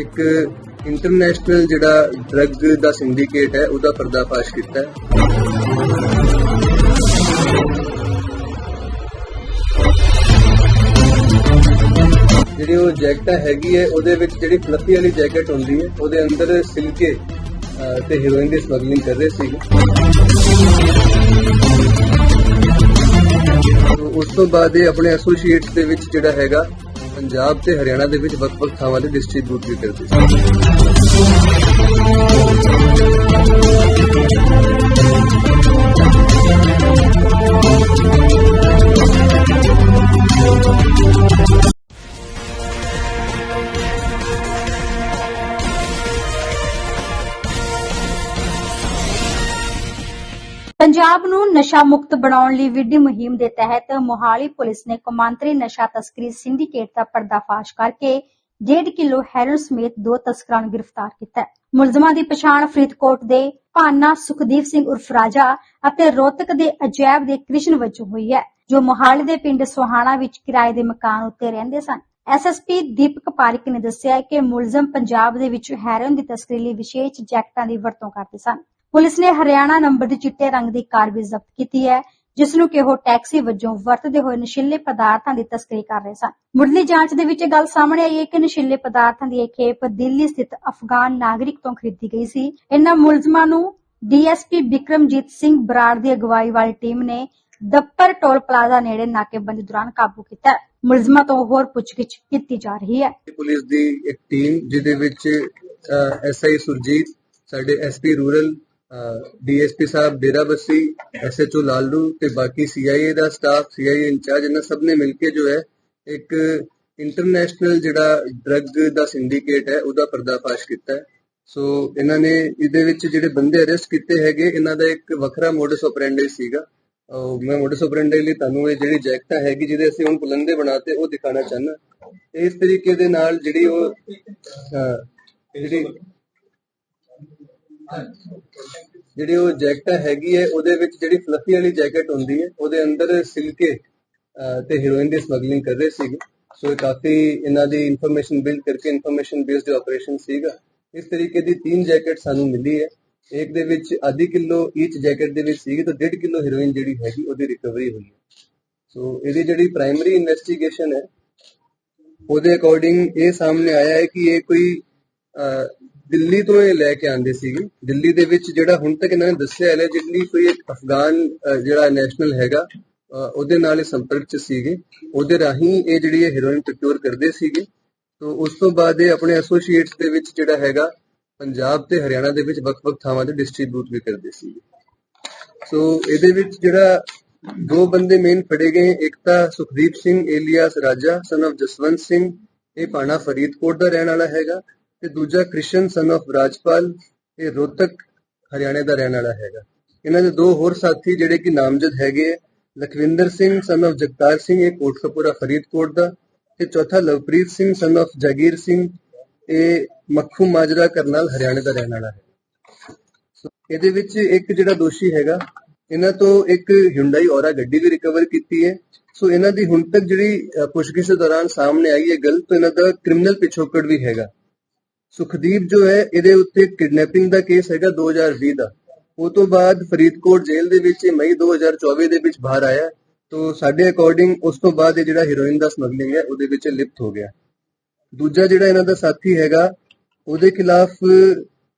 ਇੱਕ ਇੰਟਰਨੈਸ਼ਨਲ ਜਿਹੜਾ ਡਰੱਗ ਦਾ ਸਿੰਡੀਕੇਟ ਹੈ, ਉਹਦਾ ਪਰਦਾਫਾਸ਼ ਕੀਤਾ ਹੈ। ਜਿਹੜੀ ਉਹ ਜੈਕਟ ਹੈਗੀ ਹੈ, ਉਹਦੇ ਵਿੱਚ ਜਿਹੜੀ ਫਲਫੀ ਵਾਲੀ ਜੈਕਟ ਹੁੰਦੀ ਹੈ, ਉਹਦੇ ਅੰਦਰ ਸਿਲਕੇ ਤੇ ਹੀਰੋਇਨ ਦੀ ਸਮਗਲਿੰਗ ਕਰ ਰਹੇ ਸੀ ਉਸ ਤੋਂ ਬਾਅਦ ਇਹ ਆਪਣੇ ਐਸੋਸੀਏਟਸ ਦੇ ਵਿੱਚ ਜਿਹੜਾ ਹੈਗਾ ਪੰਜਾਬ ਤੇ ਹਰਿਆਣਾ ਦੇ ਵਿੱਚ ਵੱਖ-ਵੱਖ ਥਾਵਾਂ ਤੇ ਡਿਸਟ੍ਰੀਬਿਊਟ ਵੀ ਕਰਦੇ ਸੀ। ਨੂੰ ਨਸ਼ਾ ਮੁਕਤ ਬਣਾਉਣ ਲਈ ਵਿੱਢੀ ਮੁਹਿੰਮ ਦੇ ਤਹਿਤ ਮੋਹਾਲੀ ਪੁਲਿਸ ਨੇ ਕੌਮਾਂਤਰੀ ਨਸ਼ਾ ਤਸਕਰੀ ਸਿੰਡੀਕੇਟ ਦਾ ਪਰਦਾਫਾਸ਼ ਕਰਕੇ 1.5 ਕਿਲੋ ਹੈਰੋਇਨ ਸਮੇਤ ਦੋ ਤਸਕਰਾਂ ਨੂੰ ਗ੍ਰਿਫਤਾਰ ਕੀਤਾ ਹੈ। ਮੁਲਜ਼ਮਾਂ ਦੀ ਪਛਾਣ ਫਰੀਦਕੋਟ ਦੇ ਭਾਨਾ ਸੁਖਦੀਪ ਸਿੰਘ ਉਰਫ ਰਾਜਾ ਅਤੇ ਰੋਤਕ ਦੇ ਅਜੈਬ ਦੇ ਕ੍ਰਿਸ਼ਨ ਵਜੋਂ ਹੋਈ ਹੈ, ਜੋ ਮੋਹਾਲੀ ਦੇ ਪਿੰਡ ਸੋਹਾਣਾ ਵਿੱਚ ਕਿਰਾਏ ਦੇ ਮਕਾਨ ਉੱਤੇ ਰਹਿੰਦੇ ਸਨ। ਐਸਐਸਪੀ ਦੀਪਕ ਪਾਰਿਕ ਨੇ ਦੱਸਿਆ ਕਿ ਮੁਲਜ਼ਮ ਪੰਜਾਬ ਦੇ ਵਿੱਚ ਹੈਰੋਇਨ ਦੀ ਤਸਕਰੀ ਲਈ ਵਿਸ਼ੇਸ਼ ਜੈਕਟਾਂ ਦੀ ਵਰਤੋਂ ਕਰਦੇ ਸਨ। ਪੁਲਿਸ ਨੇ ਹਰਿਆਣਾ ਨੰਬਰ ਦੀ ਚਿੱਟੇ ਰੰਗ ਦੀ ਕਾਰ ਵੀ ਜ਼ਬਤ ਕੀਤੀ ਹੈ ਜਿਸ ਨੂੰ ਕਿ ਉਹ ਟੈਕਸੀ ਵਜੋਂ ਵਰਤਦੇ ਹੋਏ ਨਸ਼ੀਲੇ ਪਦਾਰਥਾਂ ਦੀ ਤਸਕਰੀ ਕਰ ਰਹੇ ਸਨ। ਮੁੱਢਲੀ ਜਾਂਚ ਦੇ ਵਿੱਚ ਇਹ ਗੱਲ ਸਾਹਮਣੇ ਆਈ ਹੈ ਕਿ ਨਸ਼ੀਲੇ ਪਦਾਰਥਾਂ ਦੀ ਇਹ ਖੇਪ ਦਿੱਲੀ ਸਥਿਤ ਅਫਗਾਨ ਨਾਗਰਿਕ ਤੋਂ ਖਰੀਦੀ ਗਈ ਸੀ। ਇਹਨਾਂ ਮੁਲਜ਼ਮਾਂ ਨੂੰ ਡੀਐਸਪੀ ਵਿਕਰਮਜੀਤ ਸਿੰਘ ਬਰਾੜ ਦੀ ਅਗਵਾਈ ਵਾਲੀ ਟੀਮ ਨੇ ਦੱਪਰ ਟੋਲ ਪਲਾਜ਼ਾ ਨੇੜੇ ਨਾਕੇਬੰਦੀ ਦੌਰਾਨ ਕਾਬੂ ਕੀਤਾ। ਮੁਲਜ਼ਮਾਂ ਤੋਂ ਹੋਰ ਪੁੱਛਗਿੱਛ ਕੀਤੀ ਜਾ ਰਹੀ ਹੈ। ਪੁਲਿਸ ਦੀ ਇੱਕ ਟੀਮ ਜਿਹਦੇ ਵਿੱਚ ਐਸਆਈ ਸੁਰਜੀਤ, ਸਾਡੇ ਐਸਪੀ ਰੂਰਲ ਡੀਐਸਪੀ ਸਾਹਿਬ ਡੇਰਾ ਐਸਐਚਓ ਲਾਲੂ ਤੇ ਬਾਕੀ ਸੀਆਈਏ ਦਾ ਸਟਾਫ ਸੀਆਈਏ ਇੰਚਾਰਜ, ਇਹਨਾਂ ਸਭ ਨੇ ਮਿਲ ਕੇ ਜੋ ਹੈ ਇੱਕ ਇੰਟਰਨੈਸ਼ਨਲ ਜਿਹੜਾ ਡਰੱਗ ਦਾ ਸਿੰਡੀਕੇਟ ਹੈ, ਉਹਦਾ ਪਰਦਾਫਾਸ਼ ਕੀਤਾ ਹੈ। ਸੋ ਇਹਨਾਂ ਨੇ ਇਹਦੇ ਵਿੱਚ ਜਿਹੜੇ ਬੰਦੇ ਅਰੈਸਟ ਕੀਤੇ ਹੈਗੇ, ਇਹਨਾਂ ਦਾ ਇੱਕ ਵੱਖਰਾ ਮੋਡਸ ਆਪਰੈਂਡੀ ਸੀਗਾ। ਮੈਂ ਮੋਡਸ ਆਪਰੈਂਡੀ ਲਈ ਤੁਹਾਨੂੰ ਇਹ ਜਿਹੜੀ ਜੈਕਟਾ ਹੈਗੀ, ਜਿਹਦੇ ਅਸੀਂ ਹੁਣ ਪੁਲੰਦੇ ਬਣਾਤੇ ਉਹ ਦਿਖਾਣਾ ਚਾਹੁੰਦਾ। ਇਸ ਤਰੀਕੇ ਦੇ ਨਾਲ ਜਿਹੜੀ ਉਹ ਜਿਹੜੀ ਜਿਹੜੀ ਉਹ ਜੈਕਟ ਹੈਗੀ ਹੈ ਉਹਦੇ ਵਿੱਚ ਜਿਹੜੀ ਫਲਫੀ ਵਾਲੀ ਜੈਕਟ ਹੁੰਦੀ ਹੈ ਉਹਦੇ ਅੰਦਰ ਸਿਲਕੇ ਤੇ ਹੀਰੋਇਨ ਦੀ ਸਮਗਲਿੰਗ ਕਰ ਰਹੇ ਸੀਗੇ। ਸੋ ਇਹ ਕਾਫੀ ਇਹਨਾਂ ਦੀ ਇਨਫੋਰਮੇਸ਼ਨ ਬਿਲਡ ਕਰਕੇ ਇਨਫੋਰਮੇਸ਼ਨ ਬੇਸਡ ਆਪਰੇਸ਼ਨ ਸੀਗਾ ਇਸ ਤਰੀਕੇ ਦੀ ਤਿੰਨ ਜੈਕਟ ਸਾਨੂੰ ਮਿਲੀ ਹੈ। ਇੱਕ ਦੇ ਵਿੱਚ ਆਧੀ ਕਿਲੋ ਈਚ ਜੈਕਟ ਦੇ ਵਿੱਚ ਸੀਗੀ ਤਾਂ 1.5 ਕਿਲੋ ਹੀਰੋਇਨ ਜਿਹੜੀ ਹੈਗੀ ਉਹਦੀ ਰਿਕਵਰੀ ਹੋਈ ਹੈ। ਸੋ ਇਹਦੀ ਜਿਹੜੀ ਪ੍ਰਾਇਮਰੀ ਇਨਵੈਸਟੀਗੇਸ਼ਨ ਹੈ ਉਹਦੇ ਅਕੋਰਡਿੰਗ ਇਹ ਸਾਹਮਣੇ ਆਇਆ ਹੈ ਕਿ ਇਹ ਕੋਈ ਅਹ, ਦਿੱਲੀ ਤੋਂ ਇਹ ਲੈ ਕੇ ਆਂਦੇ ਸੀਗੇ। ਦਿੱਲੀ ਦੇ ਵਿੱਚ ਜਿਹੜਾ ਹੁਣ ਤੱਕ ਇਹਨਾਂ ਨੇ ਦੱਸਿਆ ਹੈ ਜਿਹੜੀ ਕੋਈ ਅਫਗਾਨ ਜਿਹੜਾ ਨੈਸ਼ਨਲ ਹੈਗਾ ਉਹਦੇ ਨਾਲ ਇਹ ਸੰਪਰਕ ਚ ਸੀਗੇ। ਉਹਦੇ ਰਾਹੀਂ ਇਹ ਜਿਹੜੀ ਇਹ ਹੀਰੋਇਨ ਪ੍ਰੋਕਿਊਰ ਕਰਦੇ ਸੀਗੇ। ਤੋਂ ਉਸ ਤੋਂ ਬਾਅਦ ਇਹ ਆਪਣੇ ਐਸੋਸੀਏਟਸ ਦੇ ਵਿੱਚ ਜਿਹੜਾ ਹੈਗਾ, ਪੰਜਾਬ ਤੇ ਹਰਿਆਣਾ ਦੇ ਵਿੱਚ ਵੱਖ-ਵੱਖ ਥਾਵਾਂ ਤੇ ਡਿਸਟ੍ਰੀਬਿਊਟ ਵੀ ਕਰਦੇ ਸੀਗੇ। ਸੋ ਇਹਦੇ ਵਿੱਚ ਜਿਹੜਾ ਦੋ ਬੰਦੇ ਮੇਨ ਫੜੇ ਗਏ, ਇੱਕ ਤਾਂ ਸੁਖਦੀਪ ਸਿੰਘ ਏਲੀਆਸ ਰਾਜਾ ਸਨ of ਜਸਵੰਤ ਸਿੰਘ, ਇਹ ਪਾਣਾ ਫਰੀਦਕੋਟ ਦਾ ਰਹਿਣ ਵਾਲਾ ਹੈਗਾ। ਤੇ ਦੂਜਾ ਕ੍ਰਿਸ਼ਨ ਸਨ ਆਫ਼ ਰਾਜਪਾਲ ਇਹ ਰੋਹਤਕ ਹਰਿਆਣੇ ਦਾ ਰਹਿਣ ਵਾਲਾ ਹੈਗਾ। ਇਹਨਾਂ ਦੇ ਦੋ ਹੋਰ ਸਾਥੀ ਜਿਹੜੇ ਕਿ ਨਾਮਜ਼ਦ ਹੈਗੇ ਹੈ, ਲਖਵਿੰਦਰ ਸਿੰਘ ਸਨ ਆਫ਼ ਜਗਤਾਰ ਸਿੰਘ ਇਹ ਕੋਟਕਪੂਰਾ ਫਰੀਦਕੋਟ ਦਾ ਤੇ ਚੌਥਾ ਲਵਪ੍ਰੀਤ ਸਿੰਘ ਸਨ ਆਫ ਜਗੀਰ ਸਿੰਘ ਇਹ ਮੱਖੂ ਮਾਜਰਾ ਕਰਨਾਲ ਹਰਿਆਣੇ ਦਾ ਰਹਿਣ ਵਾਲਾ ਹੈ ਇਹਦੇ ਵਿੱਚ ਇੱਕ ਜਿਹੜਾ ਦੋਸ਼ੀ ਹੈਗਾ ਇਹਨਾਂ ਤੋਂ ਇੱਕ ਹਿੰਡਾਈ ਔਰਾ ਗੱਡੀ ਵੀ ਰਿਕਵਰ ਕੀਤੀ ਹੈ। ਸੋ ਇਹਨਾਂ ਦੀ ਹੁਣ ਤੱਕ ਜਿਹੜੀ ਪੁੱਛਗਿੱਛ ਦੌਰਾਨ ਸਾਹਮਣੇ ਆਈ ਹੈ ਗੱਲ ਤੋਂ ਇਹਨਾਂ ਦਾ ਕ੍ਰਿਮੀਨਲ ਪਿਛੋਕੜ ਵੀ ਹੈਗਾ। ਸੁਖਦੀਪ ਜੋ ਹੈ, ਇਹਦੇ ਉੱਤੇ ਕਿਡਨੈਪਿੰਗ ਦਾ ਕੇਸ ਹੈਗਾ 2020 ਦਾ। ਉਹ ਤੋਂ ਬਾਅਦ ਫਰੀਦਕੋਟ ਜੇਲ੍ਹ ਦੇ ਵਿੱਚ ਇਹ ਮਈ 2024 ਦੇ ਵਿੱਚ ਬਾਹਰ ਆਇਆ। ਤੋਂ ਸਾਡੇ ਅਕੋਰਡਿੰਗ ਉਸ ਤੋਂ ਬਾਅਦ ਇਹ ਜਿਹੜਾ ਹੀਰੋਇਨ ਦਾ ਸਮਗਲਿੰਗ ਹੈ, ਉਹਦੇ ਵਿੱਚ ਲਿਪਤ ਹੋ ਗਿਆ। ਦੂਜਾ ਜਿਹੜਾ ਇਹਨਾਂ ਦਾ ਸਾਥੀ ਹੈਗਾ, ਉਹਦੇ ਖਿਲਾਫ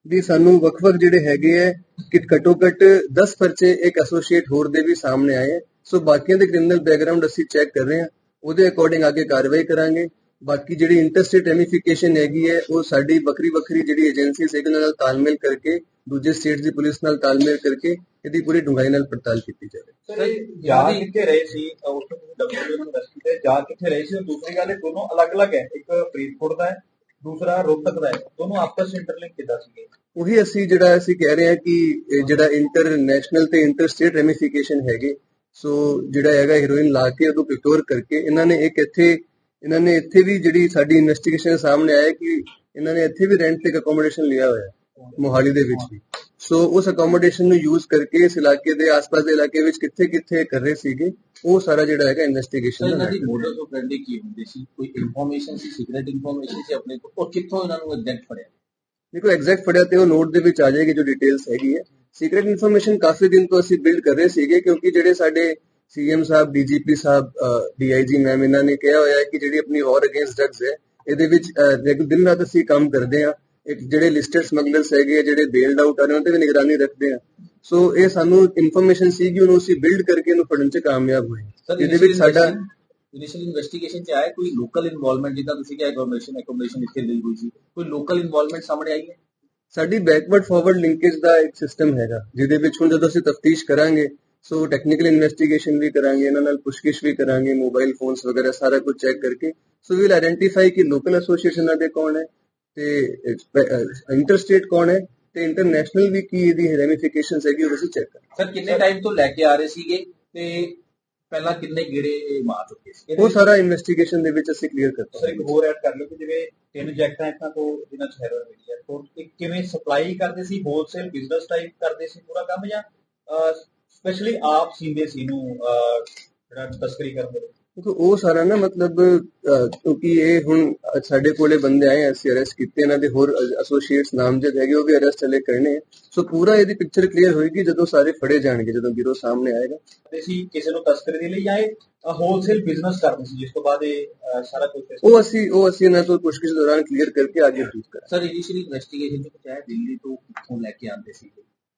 ਵੀ ਸਾਨੂੰ ਵੱਖ-ਵੱਖ ਜਿਹੜੇ ਹੈਗੇ ਹੈ, ਕਿ ਘੱਟੋ ਘੱਟ 10 ਪਰਚੇ ਇੱਕ ਐਸੋਸੀਏਟ ਹੋਰ ਦੇ ਵੀ ਸਾਹਮਣੇ ਆਏ। ਹੈ। ਸੋ ਬਾਕੀਆਂ ਦੇ ਕ੍ਰਿਮੀਨਲ ਬੈਕਗ੍ਰਾਉਂਡ ਅਸੀਂ ਚੈੱਕ ਕਰ ਰਹੇ ਹਾਂ। ਉਹਦੇ ਅਕੋਰਡਿੰਗ ਅੱਗੇ ਕਾਰਵਾਈ ਕਰਾਂਗੇ। ਬਾਕੀ ਜਿਹੜੀ ਇੰਟਰਸਟੇਟ ਰੈਮੀਫਿਕੇਸ਼ਨ ਹੈਗੀ ਹੈ ਉਹ ਸਾਡੀ ਵੱਖਰੀ ਵੱਖਰੀ ਜਿਹੜੀ ਏਜੰਸੀਜ਼ ਹੈਗੇ ਨਾਲ ਤਾਲਮੇਲ ਕਰਕੇ ਦੂਜੇ ਸਟੇਟਸ ਦੀ ਪੁਲਿਸ ਨਾਲ ਤਾਲਮੇਲ ਕਰਕੇ ਇਹਦੀ ਪੂਰੀ ਡੂੰਘਾਈ ਨਾਲ ਪੜਤਾਲ ਕੀਤੀ ਜਾਵੇ। ਸਰ ਜਾ ਕਿੱਥੇ ਰਹੇ ਸੀ? ਉਸ ਤੋਂ ਡਬਲਯੂ ਯੂਨੀਵਰਸਿਟੀ ਤੇ ਜਾ ਕਿੱਥੇ ਰਹੇ ਸੀ? ਦੂਸਰੀ ਗੱਲ ਇਹ ਦੋਨੋਂ ਅਲੱਗ-ਅਲੱਗ ਹੈ। ਇੱਕ ਫਰੀਦਕੋਟ ਦਾ ਹੈ ਦੂਸਰਾ ਰੋਹਤਕ ਦਾ ਹੈ। ਦੋਨੋਂ ਆਪਸ ਵਿੱਚ ਇੰਟਰਲਿੰਕ ਕਿੱਦਾਂ ਸੀਗੇ? ਉਹੀ ਅਸੀਂ ਜਿਹੜਾ ਅਸੀਂ ਕਹਿ ਰਹੇ ਹਾਂ ਕਿ ਜਿਹੜਾ ਇੰਟਰਨੈਸ਼ਨਲ ਤੇ ਇੰਟਰ ਸਟੇਟ ਰੈਮੀਫਿਕੇਸ਼ਨ ਹੈਗੇ ਸੋ ਜਿਹੜਾ ਹੈਗਾ ਹੀਰੋਇਨ ਲਾ ਕੇ ਉਹਨੂੰ ਪ੍ਰੋਕਿਊਰ ਕਰਕੇ ਇਹਨਾਂ ਨੇ ਇੱਕ ਇੱਥੇ ਇਹਨਾਂ ਨੇ ਇੱਥੇ ਵੀ ਜਿਹੜੀ ਸਾਡੀ ਇਨਵੈਸਟੀਗੇਸ਼ਨ ਸਾਹਮਣੇ ਆਇਆ ਕਿ ਇਹਨਾਂ ਨੇ ਇੱਥੇ ਵੀ ਰੈਂਟ ਤੇ ਅਕੋਮੋਡੇਸ਼ਨ ਲਿਆ ਹੋਇਆ ਮੋਹਾਲੀ ਦੇ ਵਿੱਚ ਵੀ। ਸੋ ਉਸ ਅਕੋਮੋਡੇਸ਼ਨ ਨੂੰ ਯੂਜ਼ ਕਰਕੇ ਇਸ ਇਲਾਕੇ ਦੇ ਆਸ-ਪਾਸ ਦੇ ਇਲਾਕੇ ਵਿੱਚ ਕਿੱਥੇ-ਕਿੱਥੇ ਕਰ ਰਹੇ ਸੀਗੇ ਉਹ ਸਾਰਾ ਜਿਹੜਾ ਹੈਗਾ ਇਨਵੈਸਟੀਗੇਸ਼ਨ ਇਹਨਾਂ ਦਾ ਦੀ matter ਹੈ। ਮੋਡਲ ਕੀ ਹੁੰਦੀ ਸੀ? ਕੋਈ ਇਨਫੋਰਮੇਸ਼ਨ ਸੀ ਸੀਕ੍ਰੀਟ ਇਨਫੋਰਮੇਸ਼ਨ ਸੀ ਆਪਣੇ ਕੋਲ? ਔਰ ਕਿੱਥੋਂ ਇਹਨਾਂ ਨੂੰ ਐਗਜ਼ੈਕਟ ਫੜਿਆ? ਦੇਖੋ ਐਗਜ਼ੈਕਟ ਫੜਿਆ ਤੇ ਉਹ ਨੋਟ ਦੇ ਵਿੱਚ ਆ ਜਾਏਗੀ ਜੋ ਡਿਟੇਲਸ ਹੈਗੀ ਹੈ। ਸੀਕ੍ਰੀਟ ਇਨਫੋਰਮੇਸ਼ਨ ਕਾਫੀ ਦਿਨ ਤੋਂ ਅਸੀਂ ਬਿਲਡ ਕਰ ਰਹੇ ਸੀਗੇ ਕਿਉਂਕਿ ਜਿਹੜੇ ਸਾਡੇ ਸੀਐਮ ਸਾਹਿਬ ਡੀਜੀਪੀ ਸਾਹਿਬ ਡੀਆਈਜੀ ਮੈਮ ਇਹਨਾਂ ਨੇ ਕਿਹਾ ਹੋਇਆ ਹੈ ਕਿ ਜਿਹੜੀ ਆਪਣੀ ਵਾਰ ਅਗੇਂਸਟ ਡਰੱਗਸ ਹੈ ਇਹਦੇ ਵਿੱਚ ਦਿਨ ਰਾਤ ਅਸੀਂ ਕੰਮ ਕਰਦੇ ਆ ਇੱਕ ਜਿਹੜੇ ਲਿਸਟਡ ਸਮਗਲਰਸ ਹੈਗੇ ਆ, ਜਿਹੜੇ ਬੇਲਡ ਆਊਟ ਆ ਰਹੇ ਉਹਨਾਂ ਤੇ ਵੀ ਨਿਗਰਾਨੀ ਰੱਖਦੇ ਆ ਸੋ ਇਹ ਸਾਨੂੰ ਇਨਫੋਰਮੇਸ਼ਨ ਸੀਗੀ ਉਹਨੂੰ ਅਸੀਂ ਬਿਲਡ ਕਰਕੇ ਇਹਨੂੰ ਫੜਨ ਚ ਕਾਮਯਾਬ ਹੋਏ। ਇਹਦੇ ਵਿੱਚ ਸਾਡਾ ਇਨੀਸ਼ੀਅਲ ਇਨਵੈਸਟੀਗੇਸ਼ਨ ਚ ਆਇਆ ਕੋਈ ਲੋਕਲ ਇਨਵੋਲਵਮੈਂਟ ਜਿੱਦਾਂ ਤੁਸੀਂ ਕਿਹਾ ਇਨਫੋਰਮੇਸ਼ਨ ਐਕੋਮੋਡੇਸ਼ਨ ਇੱਥੇ ਲਈ ਹੋਈ ਸੀ। ਕੋਈ ਲੋਕਲ ਇਨਵੋਲਵਮੈਂਟ ਸਾਹਮਣੇ ਆਈ ਹੈ? ਸਾਡੀ ਬੈਕਵਰਡ ਫਾਰਵਰਡ ਲਿੰਕੇਜ ਦਾ ਇੱਕ ਸਿਸਟਮ ਹੈਗਾ ਜਿਹਦੇ ਵਿੱਚ ਹੁਣ ਜਦੋਂ ਅਸੀਂ ਤਫਤੀਸ਼ ਕਰਾਂਗੇ ਸੋ ਟੈਕਨੀਕਲ ਇਨਵੈਸਟੀਗੇਸ਼ਨ ਵੀ ਕਰਾਂਗੇ ਇਹਨਾਂ ਨਾਲ ਪੁੱਛਗਿੱਛ ਵੀ ਕਰਾਂਗੇ ਮੋਬਾਈਲ ਫੋਨਸ ਵਗੈਰਾ ਸਾਰਾ ਕੁਝ ਚੈੱਕ ਕਰਕੇ। ਸੋ ਵੀਲ ਆਇਡੈਂਟੀਫਾਈ ਕਿ ਲੋਕਲ ਐਸੋਸੀਏਸ਼ਨਾਂ ਦੇ ਕੌਣ ਹੈ ਤੇ ਇੰਟਰਸਟੇਟ ਕੌਣ ਹੈ ਤੇ ਇੰਟਰਨੈਸ਼ਨਲ ਵੀ ਕੀ ਇਹਦੀ ਰੈਮੀਫਿਕੇਸ਼ਨਸ ਹੈਗੀ ਉਹ ਅਸੀਂ ਚੈੱਕ ਕਰਾਂਗੇ। ਸਰ ਕਿੰਨੇ ਟਾਈਮ ਤੋਂ ਲੈ ਕੇ ਆ ਰਹੇ ਸੀਗੇ ਤੇ ਪਹਿਲਾਂ ਕਿੰਨੇ ਗੇੜੇ ਮਾਰ ਚੁੱਕੇ ਸੀ? ਉਹ ਸਾਰਾ ਇਨਵੈਸਟੀਗੇਸ਼ਨ ਦੇ ਵਿੱਚ ਅਸੀਂ ਕਲੀਅਰ ਸਰ ਕਰਤਾ ਇੱਕ ਹੋਰ ਐਡ ਕਰ ਲਓ ਕਿ ਜਿਵੇਂ ਤਿੰਨ ਜੈਕਟਾਂ ਇਹਨਾਂ ਤੋਂ ਜਿਨ੍ਹਾਂ ਚ ਹੈਰੋਇਨ ਮਿਲੀ ਹੈ ਤੋਂ ਕਿਵੇਂ ਸਪਲਾਈ ਕਰਦੇ ਸੀ? ਹੋਲਸੇਲ ਬਿਜ਼ਨਸ ਟਾਈਪ ਕਰਦੇ ਸੀ ਪੂਰਾ ਕੰਮ ਜਾਂ ਸਪੈਸ਼ਲੀ ਆਪ ਸੀਂਦੇ ਸੀ ਨੂੰ ਜਿਹੜਾ ਤਸਕਰੀ ਕਰਨ ਦੇ ਲਈ? ਦੇਖੋ ਉਹ ਸਾਰਾ ਨਾ ਮਤਲਬ ਕਿਉਂਕਿ ਇਹ ਹੁਣ ਸਾਡੇ ਕੋਲੇ ਬੰਦੇ ਆਏ ਅਸੀਂ ਅਰੈਸਟ ਕੀਤੇ ਇਹਨਾਂ ਦੇ ਹੋਰ ਐਸੋਸੀਏਟਸ ਨਾਮਜ਼ਦ ਹੈਗੇ ਉਹ ਵੀ ਅਰੈਸਟ ਹਲੇ ਕਰਨੇ ਸੋ ਪੂਰਾ ਇਹਦੀ ਪਿਕਚਰ ਕਲੀਅਰ ਹੋਏਗੀ ਜਦੋਂ ਸਾਰੇ ਫੜੇ ਜਾਣਗੇ ਜਦੋਂ ਗਿਰੋ ਸਾਹਮਣੇ ਆਏਗਾ ਕਰਦੇ ਸੀ ਕਿਸੇ ਨੂੰ ਤਸਕਰੀ ਦੇ ਲਈ ਇਹ ਹੋਲਸੇਲ ਬਿਜ਼ਨਸ ਕਰਦੇ ਸੀ ਜਿਸ ਤੋਂ ਬਾਅਦ ਇਹ ਸਾਰਾ ਕੁਝ ਉਹ ਅਸੀਂ ਉਹ ਅਸੀਂ ਇਹਨਾਂ ਤੋਂ ਪੁੱਛਗਿੱਛ ਦੌਰਾਨ ਕਲੀਅਰ ਕਰਕੇ ਅੱਗੇ ਬਰੀਫ ਕਰਾਂਗੇ ਸਰ ਇਨੀਸ਼ੀਅਲੀ ਇਨਵੈਸਟੀਗੇਸ਼ਨ ਚ ਚਾਹੇ ਦਿੱਲੀ ਤੋਂ ਕਿੱਥੋਂ ਲੈ ਕੇ ਆਉਂਦੇ ਸੀ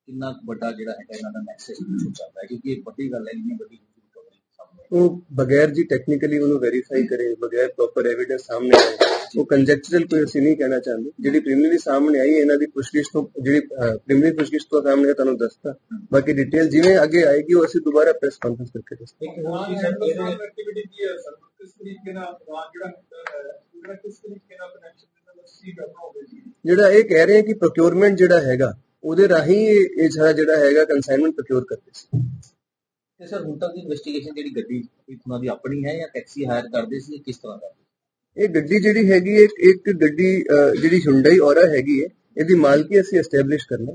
ਕਿੰਨਾ ਵੱਡਾ ਜਿਹੜਾ ਹੈਗਾ ਇਹਨਾਂ ਦਾ ਨੈਕਸਸ ਚੱਲਦਾ ਹੈ ਕਿਉਂਕਿ ਇਹ ਵੱਡੀ ਗੱਲ ਹੈ ਇੰਨੀ ਵੱਡੀ ਰਿਕਵਰੀ ਸਾਹਮਣੇ ਉਹ ਬਗੈਰ ਜੀ ਟੈਕਨੀਕਲੀ ਉਹਨੂੰ ਵੈਰੀਫਾਈ ਕਰੇ ਬਗੈਰ ਪ੍ਰੋਪਰ ਐਵੀਡੈਂਸ ਸਾਹਮਣੇ ਆਏ ਉਹ ਕੰਜੈਕਚਰਲ ਕੋਈ ਅਸੀਂ ਨਹੀਂ ਕਹਿਣਾ ਚਾਹੁੰਦੇ। ਜਿਹੜੀ ਪ੍ਰੀਮਿਨਰੀ ਸਾਹਮਣੇ ਆਈ ਇਹਨਾਂ ਦੀ ਪੁੱਛਗਿੱਛ ਤੋਂ ਜਿਹੜੀ ਪ੍ਰੀਮਿਨਰੀ ਪੁੱਛਗਿੱਛ ਤੋਂ ਸਾਹਮਣੇ ਤੁਹਾਨੂੰ ਦੱਸਤਾ। ਬਾਕੀ ਡਿਟੇਲ ਜਿਵੇਂ ਅੱਗੇ ਆਏਗੀ ਉਹ ਅਸੀਂ ਦੁਬਾਰਾ ਪ੍ਰੈਸ ਕਾਨਫਰੰਸ ਕਰਕੇ ਦੱਸਾਂਗੇ ਇੱਕ ਹੋਰ ਸਰ ਇਹਦੇ ਐਕਟੀਵਿਟੀ ਕੀ ਹੈ ਸਰ ਕਿਸ ਤਰੀਕੇ ਨਾਲ ਜਿਹੜਾ ਉਹਦਾ ਕਿਸ ਤਰੀਕੇ ਨਾਲ ਕਨੈਕਸ਼ਨ ਜਿਹੜਾ ਇਹ ਕਹਿ ਰਹੇ ਹੈ ਕਿ ਪ੍ਰੋਕਿਉਰਮੈਂਟ ਜਿਹੜਾ ਹੈਗਾ ਉਹਦੇ ਰਾਹੀਂ ਇਹ ਸਾਰਾ ਜਿਹੜਾ ਹੈਗਾ ਕਨਸਾਈਨਮੈਂਟ ਪ੍ਰੋਕਿਉਰ ਕਰਦੇ ਸੀ। ਤੇ ਸਰ ਹੁਣ ਤੱਕ ਦੀ ਇਨਵੈਸਟੀਗੇਸ਼ਨ ਜਿਹੜੀ ਗੱਡੀ ਉਹਨਾਂ ਦੀ ਆਪਣੀ ਹੈ ਜਾਂ ਟੈਕਸੀ ਹਾਇਰ ਕਰਦੇ ਸੀ ਕਿਸ ਤਰ੍ਹਾਂ ਦਾ ਇਹ ਗੱਡੀ ਜਿਹੜੀ ਹੈਗੀ ਇੱਕ ਇੱਕ ਗੱਡੀ ਜਿਹੜੀ ਹੁੰਡਈ ਔਰਾ ਹੈਗੀ ਹੈ ਇਹਦੀ ਮਾਲਕੀ ਅਸੀਂ ਐਸਟੈਬਲਿਸ਼ ਕਰਨਾ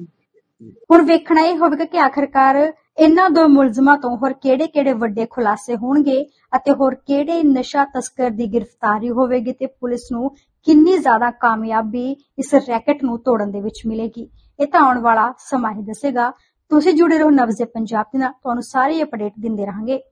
ਹੁਣ ਵੇਖਣਾ ਇਹ ਹੋਵੇਗਾ ਕਿ ਆਖਰਕਾਰ ਇਹਨਾਂ ਦੋ ਮੁਲਜ਼ਮਾਂ ਤੋਂ ਹੋਰ ਕਿਹੜੇ-ਕਿਹੜੇ ਵੱਡੇ ਖੁਲਾਸੇ ਹੋਣਗੇ ਅਤੇ ਹੋਰ ਕਿਹੜੇ ਨਸ਼ਾ ਤਸਕਰ ਦੀ ਗ੍ਰਿਫਤਾਰੀ ਹੋਵੇਗੀ ਤੇ ਪੁਲਿਸ ਨੂੰ ਕਿੰਨੀ ਜ਼ਿਆਦਾ ਕਾਮਯਾਬੀ ਇਸ ਰੈਕਟ ਨੂੰ ਤੋੜਨ ਦੇ ਵਿੱਚ ਮਿਲੇਗੀ। ਇਹ ਤਾਂ ਆਉਣ ਵਾਲਾ ਸਮਾਂ ਹੀ ਦੱਸੇਗਾ। ਤੁਸੀਂ ਜੁੜੇ ਰਹੋ ਨਵਜ਼ੇ ਪੰਜਾਬ ਦੇ ਨਾਲ। ਤੁਹਾਨੂੰ ਸਾਰੇ ਅਪਡੇਟ ਦਿੰਦੇ ਰਹਾਂਗੇ।